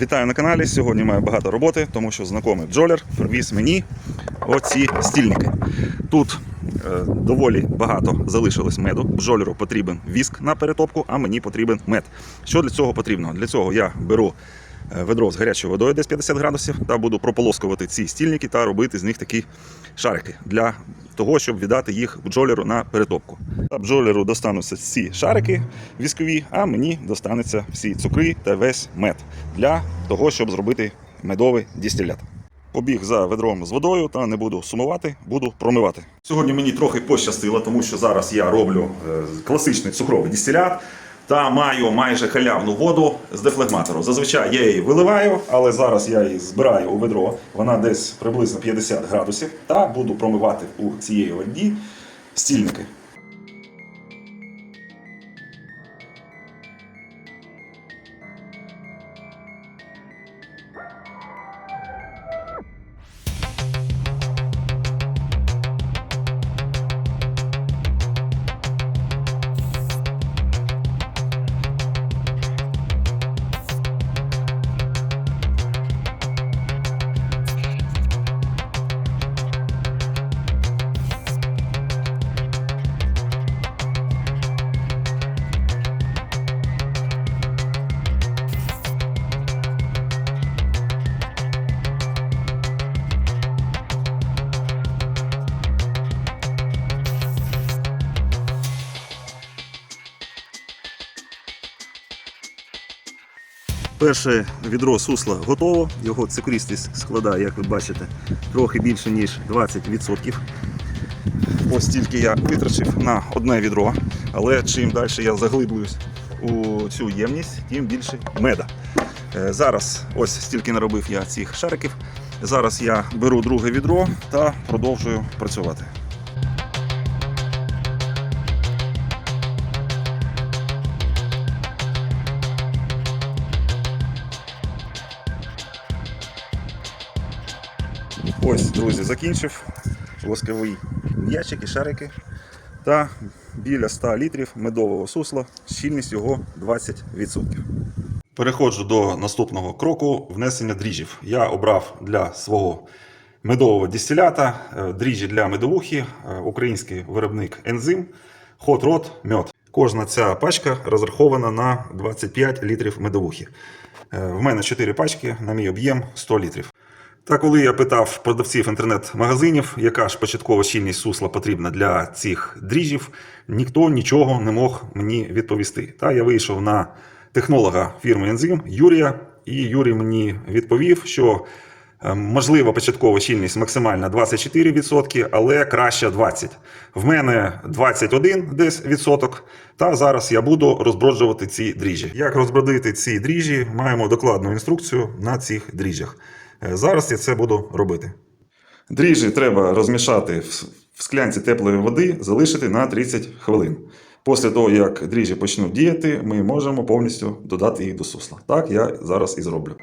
Вітаю на каналі. Сьогодні маю багато роботи, тому що знайомий бджолер привіз мені оці стільники. Тут е, доволі багато залишилось меду. Бджолеру потрібен віск на перетопку, а мені потрібен мед. Що для цього потрібно? Для цього я беру ведро з гарячою водою, десь 50 градусів, та буду прополоскувати ці стільники та робити з них такі шарики для того, щоб віддати їх бджоляру на перетопку. Та бджоляру достануться ці шарики віскові, а мені достануться всі цукри та весь мед для того, щоб зробити медовий дистилят. Побіг за ведром з водою та не буду сумувати, буду промивати. Сьогодні мені трохи пощастило, тому що зараз я роблю е, класичний цукровий дистилят та маю майже халявну воду з дефлегматору. Зазвичай я її виливаю, але зараз я її збираю у ведро. Вона десь приблизно 50 градусів, та буду промивати у цієї воді стільники. Перше відро сусла готово. Його цикристість складає, як ви бачите, трохи більше, ніж 20%. Ось тільки я витрачив на одне відро, але чим далі я заглиблююсь у цю ємність, тим більше меда. Е, Зараз ось стільки наробив я цих шариків. Зараз я беру друге відро та продовжую працювати. Ось, друзі, закінчив восковий м'ячик і шарики та біля 100 літрів медового сусла, щільність його 20%. Переходжу до наступного кроку внесення дріжджів. Я обрав для свого медового дистилята е, дріжджі для медовухи, е, український виробник ензим, Hot Rod мед. Кожна ця пачка розрахована на 25 літрів медовухи. Е, В мене 4 пачки, на мій об'єм 100 літрів. Та коли я питав продавців інтернет-магазинів, яка ж початкова щільність сусла потрібна для цих дріжджів, ніхто нічого не мог мені відповісти. Та я вийшов на технолога фірми Ензим Юрія, і Юрій мені відповів, що е, можлива початкова щільність максимальна 24%, але краще 20%. В мене 21 десь відсоток. Та зараз я буду розброджувати ці дріжджі. Як розбродити ці дріжджі, маємо докладну інструкцію на цих дріжджах. Е, Зараз я це буду робити. Дріжджі треба розмішати в в склянці теплої води, залишити на 30 хвилин. Після того, як дріжджі почнуть діяти, ми можемо повністю додати їх до сусла. Так я зараз і зроблю.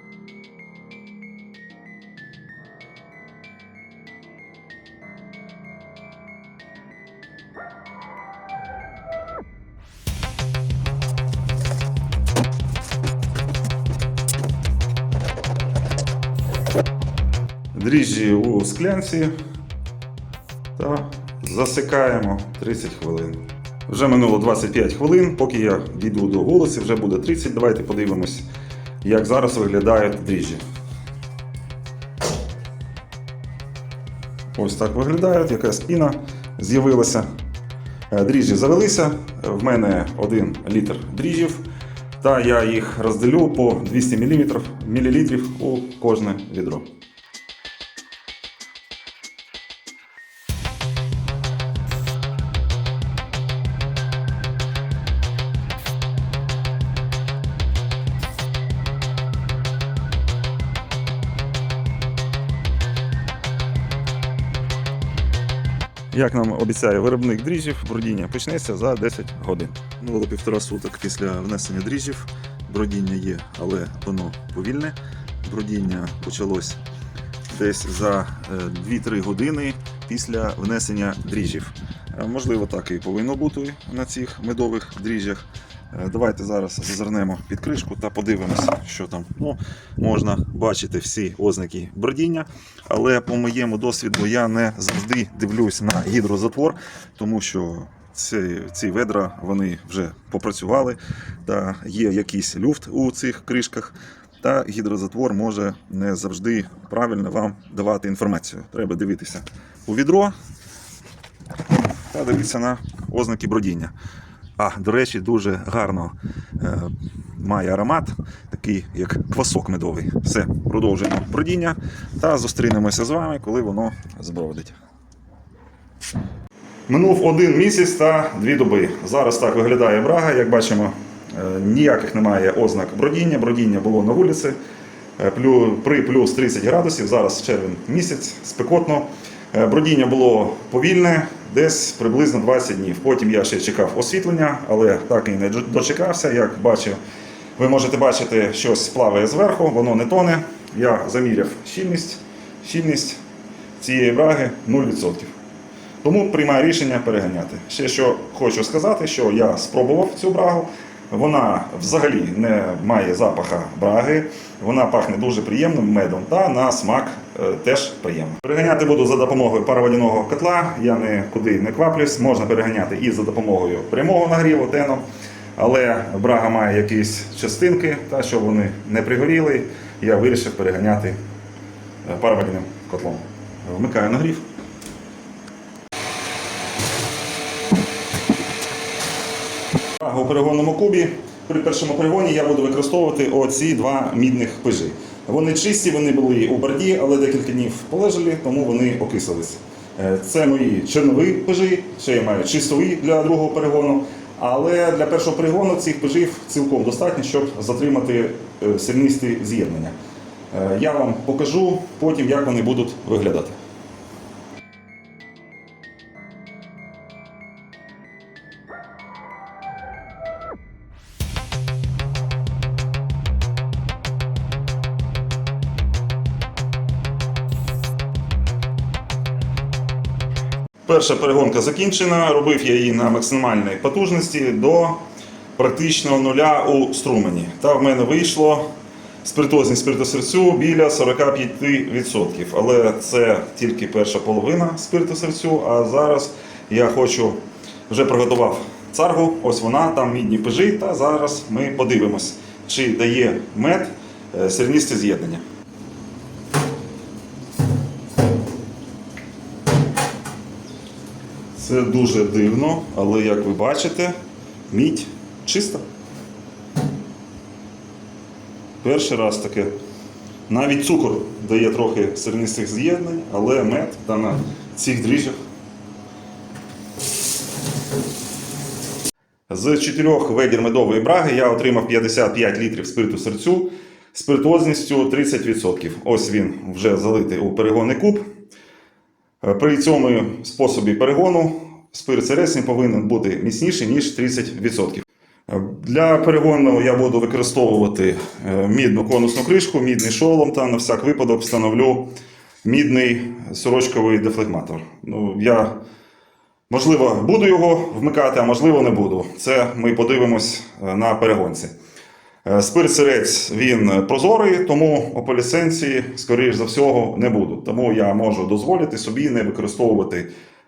Дріжджі у склянці та засикаємо 30 хвилин. Вже минуло 25 хвилин, поки я дійду до голосу, вже буде 30. Давайте подивимось, як зараз виглядають дріжджі. Ось так виглядають, яка спіна з'явилася. Е, Дріжджі завелися. В мене 1 літр дріжджів. Та я їх розділю по 200 мл, мл у кожне відро. Як нам обіцяє виробник дріжджів, бродіння почнеться за 10 годин. Минуло півтора суток після внесення дріжджів. Бродіння є, але воно повільне. Бродіння почалось десь за е, 2-3 години після внесення дріжджів. Е, Можливо, так і повинно бути на цих медових дріжджах. Е, Давайте зараз зазирнемо під кришку та подивимося, що там. Ну, можна бачити всі ознаки бродіння, але по моєму досвіду я не завжди дивлюсь на гідрозатвор, тому що ці, ці ведра вони вже попрацювали, та є якийсь люфт у цих кришках. Та гідрозатвор може не завжди правильно вам давати інформацію. Треба дивитися у відро та дивитися на ознаки бродіння. А, до речі, дуже гарно е, має аромат, такий як квасок медовий. Все, продовжуємо бродіння та зустрінемося з вами, коли воно збродить. Минув один місяць та дві доби. Зараз так виглядає брага. Як бачимо, е, ніяких немає ознак бродіння. Бродіння було на вулиці е, при плюс 30 градусів. Зараз червень місяць, спекотно. Е, Бродіння було повільне, десь приблизно 20 днів. Потім я ще чекав освітлення, але так і не дочекався. Як бачив, ви можете бачити, щось плаває зверху, воно не тоне. Я заміряв щільність. Щільність цієї браги 0%. Тому приймаю рішення переганяти. Ще що хочу сказати, що я спробував цю брагу. Вона взагалі не має запаха браги, вона пахне дуже приємним медом та на смак теж приємно. Переганяти буду за допомогою пароводяного котла. Я нікуди не кваплюсь. Можна переганяти і за допомогою прямого нагріву теном. Але брага має якісь частинки, та щоб вони не пригоріли, я вирішив переганяти е, пароводяним котлом. Вмикаю нагрів. У перегонному кубі при першому перегоні я буду використовувати оці два мідних пижі. Вони чисті, вони були у борді, але декілька днів полежали, тому вони окислились. Е, Це мої чернові пижі, ще я маю чистові для другого перегону. Але для першого перегону цих пижів цілком достатньо, щоб затримати е, з'єднання. Е, Я вам покажу потім, як вони будуть виглядати. Перша перегонка закінчена. Робив я її на максимальній потужності до практично нуля у струмені. Та в мене вийшло спиртозність спирту серцю біля 45%. Але це тільки перша половина спирту серцю. А зараз я хочу вже приготував царгу. Ось вона, там мідні пижі. Та зараз ми подивимось, чи дає мед е, з'єднання. Це дуже дивно, але як ви бачите, мідь чиста. Перший раз таке. Навіть цукор дає трохи сернистих з'єднань, але мед та на цих дріжджах. З чотирьох ведір медової браги я отримав 55 літрів спирту серцю спиртозністю 30%. Ось він вже залитий у перегонний куб. При цьому способі перегону спирт сересні повинен бути міцніший, ніж 30%. Для перегону я буду використовувати е, мідну конусну кришку, мідний шолом та на всяк випадок встановлю мідний сорочковий дефлегматор. Ну, я, можливо, буду його вмикати, а можливо, не буду. Це ми подивимось е, на перегонці. Е, Спирт сирець він прозорий, тому ополісенції, скоріш за всього, не буду. Тому я можу дозволити собі не використовувати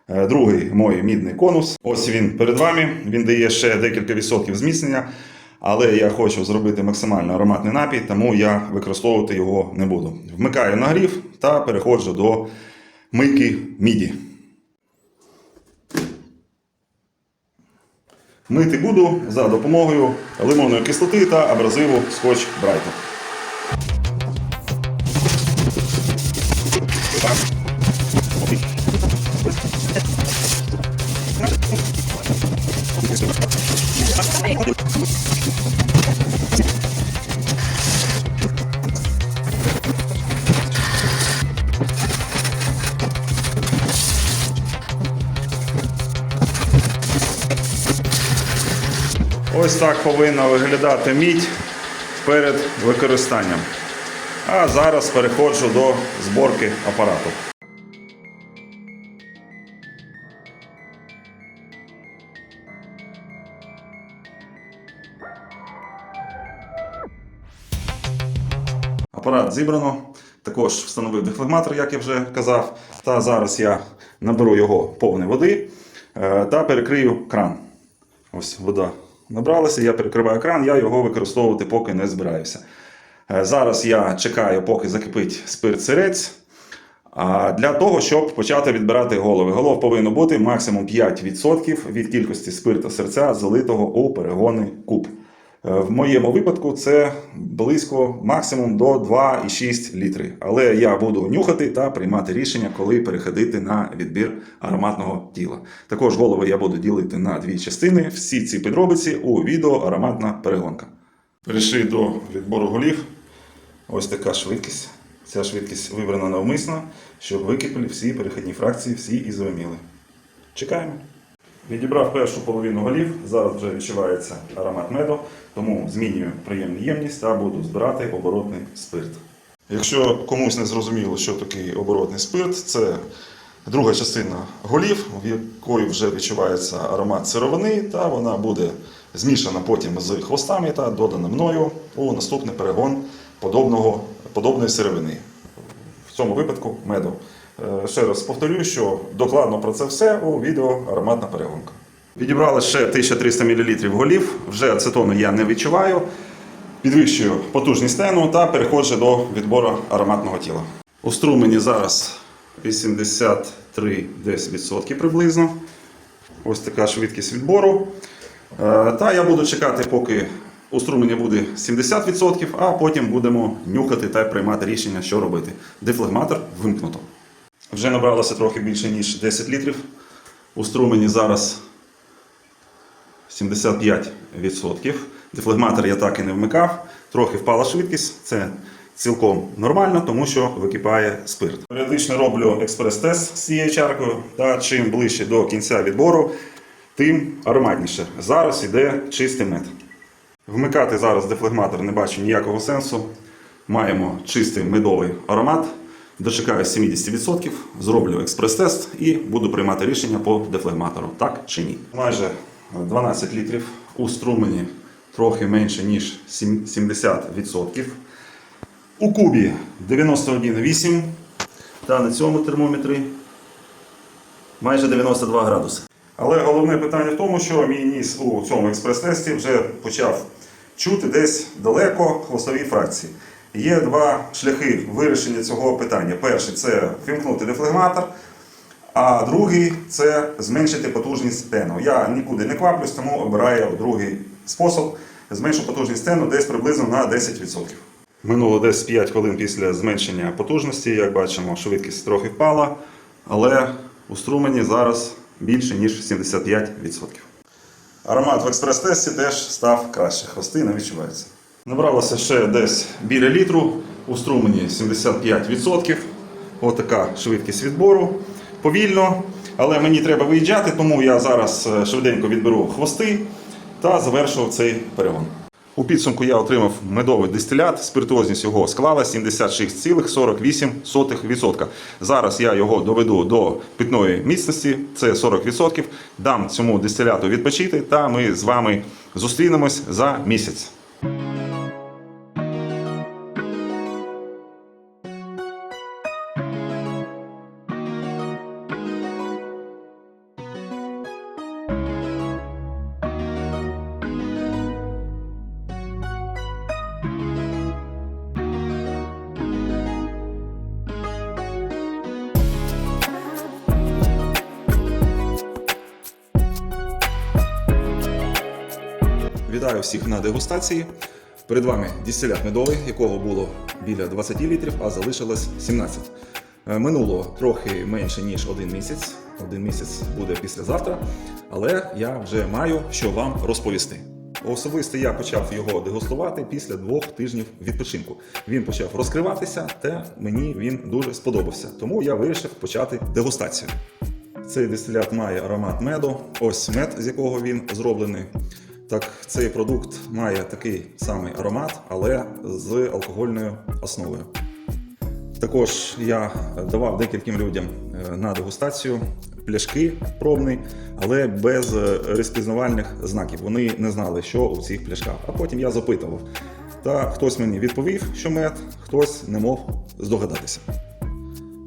е, другий мой мідний конус. Ось він перед вами. Він дає ще декілька відсотків зміцнення, але я хочу зробити максимально ароматний напій, тому я використовувати його не буду. Вмикаю нагрів та переходжу до мийки міді. Мити буду за допомогою лимонної кислоти та абразиву скотч Брайтон. Ось так повинна виглядати мідь перед використанням. А зараз переходжу до зборки апарату. Апарат зібрано, також встановив дефлегматор, як я вже казав. Та зараз я наберу його повної води е, та перекрию кран. Ось вода набралася, я перекриваю кран, я його використовувати поки не збираюся. Е, Зараз я чекаю, поки закипить спирт сирець. Для того, щоб почати відбирати голови. Голов повинно бути максимум 5% від кількості спирта серця, залитого у перегони куб. Е, В моєму випадку це близько максимум до 2,6 літри. Але я буду нюхати та приймати рішення, коли переходити на відбір ароматного тіла. Також голови я буду ділити на дві частини. Всі ці підробиці у відео ароматна перегонка. Перейшли до відбору голів. Ось така швидкість. Ця швидкість вибрана навмисно, щоб википали всі перехідні фракції, всі ізоміли. Чекаємо. Відібрав першу половину голів, зараз вже відчувається аромат меду, тому змінюю приємну ємність та буду збирати оборотний спирт. Якщо комусь не зрозуміло, що такий оборотний спирт, це друга частина голів, в якої вже відчувається аромат сировини, та вона буде змішана потім з хвостами та додана мною у наступний перегон подобного, подобної сировини. В цьому випадку меду. Е, Ще раз повторюю, що докладно про це все у відео ароматна перегонка. Відібрали ще 1300 мл голів, вже ацетону я не відчуваю. Підвищую потужність стену та переходжу до відбору ароматного тіла. У струмені зараз 83 десь відсотки приблизно. Ось така швидкість відбору. Е, Та я буду чекати, поки у струмені буде 70%, а потім будемо нюхати та приймати рішення, що робити. Дефлегматор вимкнуто. Вже набралося трохи більше, ніж 10 літрів. У струмені зараз 75%. Дефлегматор я так і не вмикав. Трохи впала швидкість. Це цілком нормально, тому що википає спирт. Періодично роблю експрес-тест з цією чаркою. Та чим ближче до кінця відбору, тим ароматніше. Зараз іде чистий мед. Вмикати зараз дефлегматор не бачу ніякого сенсу. Маємо чистий медовий аромат. Дочекаю 70%, зроблю експрес-тест і буду приймати рішення по дефлегматору, так чи ні. Майже 12 літрів у струмені трохи менше, ніж 70%. У кубі 91,8. Та на цьому термометрі майже 92 градуси. Але головне питання в тому, що мій ніс у цьому експрес-тесті вже почав чути десь далеко хвостові фракції. Є два шляхи вирішення цього питання. Перший це вимкнути дефлегматор, а другий це зменшити потужність стену. Я нікуди не кваплюсь, тому обираю другий спосіб. Зменшу потужність стену десь приблизно на 10%. Минуло десь 5 хвилин після зменшення потужності. Як бачимо, швидкість трохи впала, але у струмені зараз більше ніж 75%. Аромат в експрес-тесті теж став краще. Хвости не відчуваються. Набралося ще десь біля літру, у струмені 75%. Отака швидкість відбору. Повільно, але мені треба виїжджати, тому я зараз е, швиденько відберу хвости та завершу цей перегон. У підсумку я отримав медовий дистилят, спиртуозність його склала 76,48%. Зараз я його доведу до питної міцності, це 40%. Дам цьому дистиляту відпочити, та ми з вами зустрінемось за місяць. Вітаю всіх на дегустації. Перед вами дистилят медовий, якого було біля 20 літрів, а залишилось 17. Е, Минуло трохи менше ніж один місяць. Один місяць буде післязавтра, але я вже маю що вам розповісти. Особисто я почав його дегустувати після двох тижнів відпочинку. Він почав розкриватися, та мені він дуже сподобався. Тому я вирішив почати дегустацію. Цей дистилят має аромат меду. Ось мед, з якого він зроблений. Так, цей продукт має такий самий аромат, але з алкогольною основою. Також я давав декільком людям е, на дегустацію пляшки пробний, але без е, розпізнавальних знаків. Вони не знали, що у цих пляшках. А потім я запитував, Та хтось мені відповів, що мед, хтось не мог здогадатися.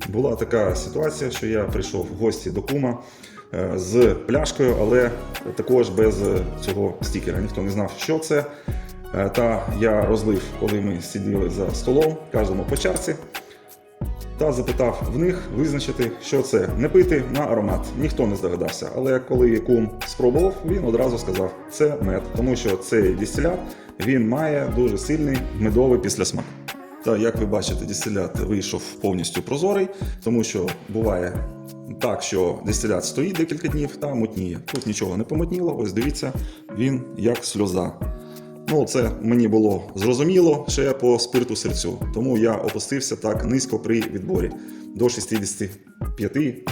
Була така ситуація, що я прийшов в гості до кума з пляшкою, але також без е, цього стікера. Ніхто не знав, що це. Е, Та я розлив, коли ми сиділи за столом, кожному по чарці, та запитав в них визначити, що це не пити на аромат. Ніхто не здогадався. Але коли кум спробував, він одразу сказав, це мед, тому що цей дистилят він має дуже сильний медовий післясмак. Та як ви бачите, дистилят вийшов повністю прозорий, тому що буває так, що дистилят стоїть декілька днів та мутніє. Тут нічого не помутніло, ось дивіться, він як сльоза. Ну, це мені було зрозуміло ще по спирту серцю, тому я опустився так низько при відборі до 65,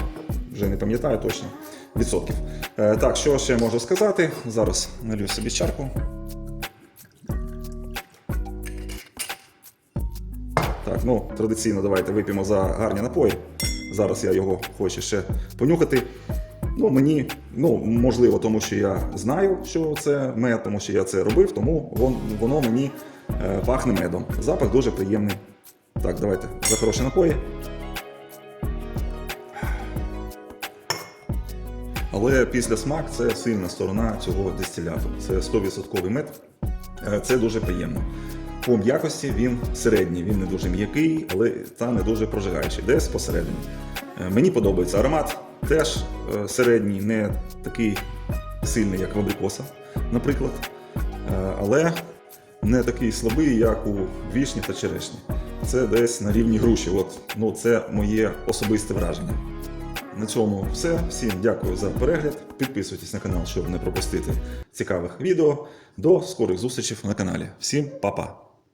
вже не пам'ятаю точно, відсотків. Е, так, що ще можу сказати? Зараз налью собі чарку. Так, ну традиційно давайте вип'ємо за гарні напої. Зараз я його хочу ще понюхати. Ну, мені, ну, можливо, тому що я знаю, що це мед, тому що я це робив, тому вон, воно мені е, пахне медом. Запах дуже приємний. Так, давайте за хороші напої. Але після смак це сильна сторона цього дистиляту. Це 100% мед. Е, Це дуже приємно. По м'якості він середній, він не дуже м'який, але та не дуже прожигаючий, десь посередині. Е, Мені подобається аромат, теж е, середній, не такий сильний, як в абрикоса, наприклад. Е, Але не такий слабий, як у вішні та черешні. Це десь на рівні груші. От, ну, це моє особисте враження. На цьому все. Всім дякую за перегляд. Підписуйтесь на канал, щоб не пропустити цікавих відео. До скорих зустрічей на каналі. Всім па-па!